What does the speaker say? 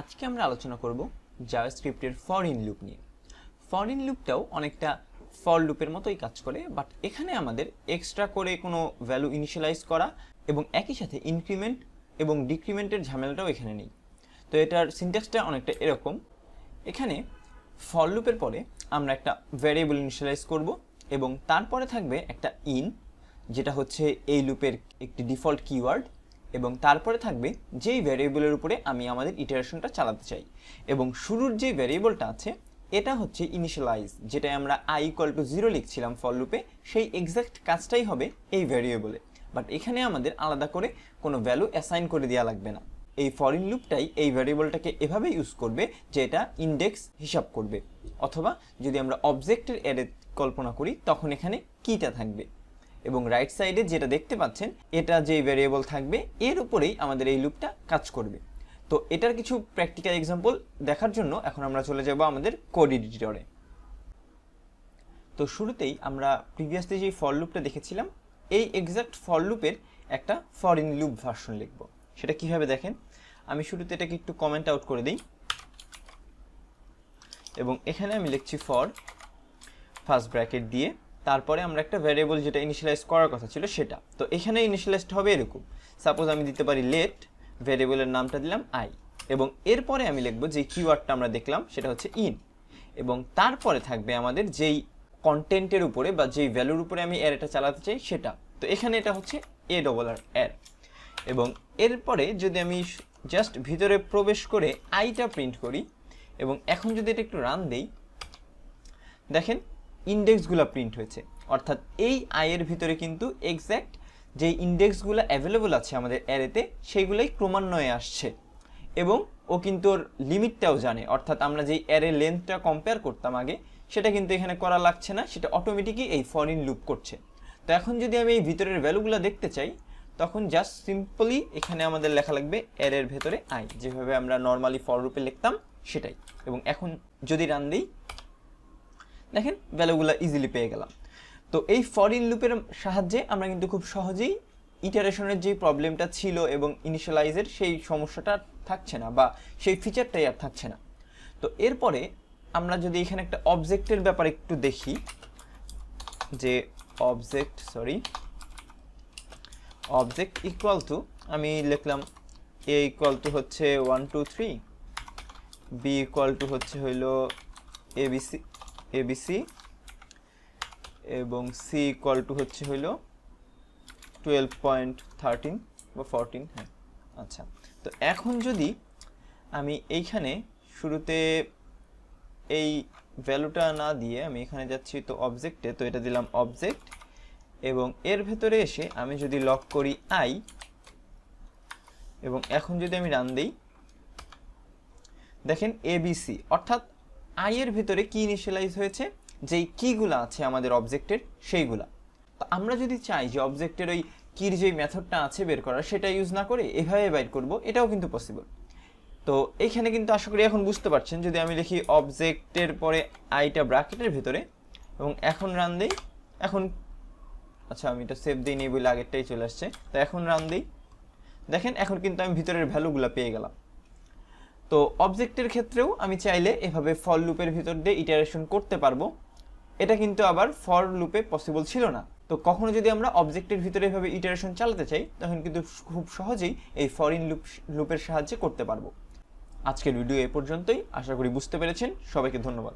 আজকে আমরা আলোচনা করব জাভাস্ক্রিপ্টের ফর ইন লুপ নিয়ে। ফর ইন লুপটাও অনেকটা ফর লুপের মতোই কাজ করে বাট এখানে আমাদের এক্সট্রা করে কোনো ভ্যালু ইনিশিয়ালাইজ করা এবং একই সাথে ইনক্রিমেন্ট এবং ডিক্রিমেন্টের ঝামেলাটাও এখানে নেই। তো এটার সিনট্যাক্সটা অনেকটা এরকম। এখানে ফর লুপের পরে আমরা একটা ভ্যারিয়েবল ইনিশিয়ালাইজ করব এবং তারপরে থাকবে একটা ইন যেটা হচ্ছে এই লুপের একটি ডিফল্ট কিওয়ার্ড এবং তারপরে থাকবে যেই ভ্যারিয়েবলের উপরে আমি আমাদের ইটারেশনটা চালাতে চাই। এবং শুরুর যে ভ্যারিয়েবলটা আছে, এটা হচ্ছে ইনিশিয়ালাইজ যেটা আমরা আই ইকুয়াল টু জিরো লিখছিলাম ফর সেই এক্স্যাক্ট কাজটাই হবে এই ভ্যারিয়েবলে বাট এখানে আমাদের আলাদা করে কোনো ভ্যালু অ্যাসাইন করে দেওয়া লাগবে না। এই ফরিন লুপটাই এই ভ্যারিয়েবলটাকে এভাবে ইউজ করবে যে এটা ইন্ডেক্স হিসাব করবে। অথবা যদি আমরা অবজেক্টের অ্যারে কল্পনা করি, তখন এখানে কিটা থাকবে। এবং রাইট সাইডে যেটা দেখতে পাচ্ছেন, এটা যেই ভ্যারিয়েবল থাকবে, এর উপরেই আমাদের এই লুপটা কাজ করবে। তো এটার কিছু প্র্যাকটিক্যাল এক্সাম্পল দেখার জন্য এখন আমরা চলে যাব আমাদের কোড এডিটরে তো শুরুতেই আমরা প্রিভিয়াসলি যে ফর লুপটা দেখেছিলাম, এই এক্সাক্ট ফর লুপের একটা ফর ইন লুপ ভার্সন লিখব। সেটা কীভাবে দেখেন? আমি শুরুতে এটাকে একটু কমেন্ট আউট করে দিই। এবং এখানে আমি লিখছি ফর ফার্স্ট ব্র্যাকেট দিয়ে তারপরে আমরা একটা ভ্যারিয়েবল যেটা ইনিশিয়ালাইজ করার কথা ছিল সেটা। তো এখানে ইনিশিয়ালাইজড হবে এরকম। সাপোজ আমি দিতে পারি লেট ভ্যারিয়েবলের নামটা দিলাম আই এবং এরপরে আমি লিখব যে কিওয়ার্ডটা আমরা দেখলাম, সেটা হচ্ছে ইন এবং তারপরে থাকবে আমাদের যেই কন্টেন্টের উপরে বা যেই ভ্যালুর উপরে আমি অ্যারেটা চালাতে চাই সেটা। তো এখানে এটা হচ্ছে এ ডবল আর অ্যার এবং এরপরে যদি আমি জাস্ট ভিতরে প্রবেশ করে আইটা প্রিন্ট করি, এবং এখন যদি এটা একটু রান দেই, দেখেন ইন্ডেক্সগুলো প্রিন্ট হয়েছে। অর্থাৎ এই আয়ের ভিতরে কিন্তু এক্স্যাক্ট যে ইন্ডেক্সগুলো অ্যাভেলেবল আছে আমাদের অ্যারেতে সেইগুলোই ক্রমান্বয়ে আসছে। এবং ও কিন্তু ওর লিমিটটাও জানে। অর্থাৎ আমরা যেই অ্যারে লেন্থটা কম্পেয়ার করতাম আগে, সেটা কিন্তু এখানে করা লাগছে না, সেটা অটোমেটিকই এই ফরিন লুপ করছে। তো এখন যদি আমি এই ভিতরের ভ্যালুগুলো দেখতে চাই, তখন জাস্ট সিম্পলি এখানে আমাদের লেখা লাগবে অ্যারের ভেতরে আই যেভাবে আমরা নর্মালি ফর রূপে লিখতাম, সেটাই। এবং এখন যদি রান দিই দেখেন ভ্যালুগুলো ইজিলি পেয়ে গেলাম। তো এই ফরিন লুপের সাহায্যে আমরা কিন্তু খুব সহজেই ইটারেশনের যে প্রবলেমটা ছিল এবং ইনিশিয়ালাইজের সেই সমস্যাটা থাকছে না বা সেই ফিচারটাই আর থাকছে না। তো এরপরে আমরা যদি এখানে একটা অবজেক্টের ব্যাপারে একটু দেখি, যে object sorry object equal to আমি লিখলাম এ ইকুয়াল টু হচ্ছে one two three B equal to হচ্ছে হইল এবিসি এবিসি এবং সি ইকুয়াল টু হচ্ছে হইল টুয়েলভ পয়েন্ট থার্টিন বা ফোরটিন হ্যাঁ। আচ্ছা তো এখন যদি আমি এইখানে শুরুতে এই ভ্যালুটা না দিয়ে আমি এখানে যাচ্ছি তো অবজেক্টে তো এটা দিলাম অবজেক্ট এবং এর ভেতরে এসে আমি যদি লক করি আই এবং এখন যদি আমি রান দিই, দেখেন এবিসি অর্থাৎ আই এর ভিতরে কি ইনিশিয়ালাইজ হয়েছে? যেই কিগুলো আছে আমাদের অবজেক্টের, সেইগুলা। তো আমরা যদি চাই যে অবজেক্টের ওই কির যে মেথডটা আছে বের করার, সেটা ইউজ না করে এভাবে বাইর করব, এটাও কিন্তু পসিবল। তো এইখানে কিন্তু আশা করি এখন বুঝতে পারছেন, যদি আমি লিখি অবজেক্টের পরে আইটা ব্র্যাকেটের ভিতরে, এবং এখন রান দিই, এখন আচ্ছা আমি এটা সেভ দিই নি বলে আগেরটাই চলে আসছে। তো এখন রান দিই। দেখেন, এখন কিন্তু আমি ভিতরের ভ্যালুগুলো পেয়ে গেলাম। তো অবজেক্টের ক্ষেত্রেও আমি চাইলে এভাবে ফর লুপের ভিতর দিয়ে ইটারেশন করতে পারব। এটা কিন্তু আবার ফর লুপে পসিবল ছিল না। তো কখনো যদি আমরা অবজেক্টের ভিতরে এভাবে ইটারেশন চালাতে চাই, তখন কিন্তু খুব সহজেই এই ফরিন লুপ লুপের সাহায্যে করতে পারব। আজকের ভিডিও এ পর্যন্তই। আশা করি বুঝতে পেরেছেন। সবাইকে ধন্যবাদ।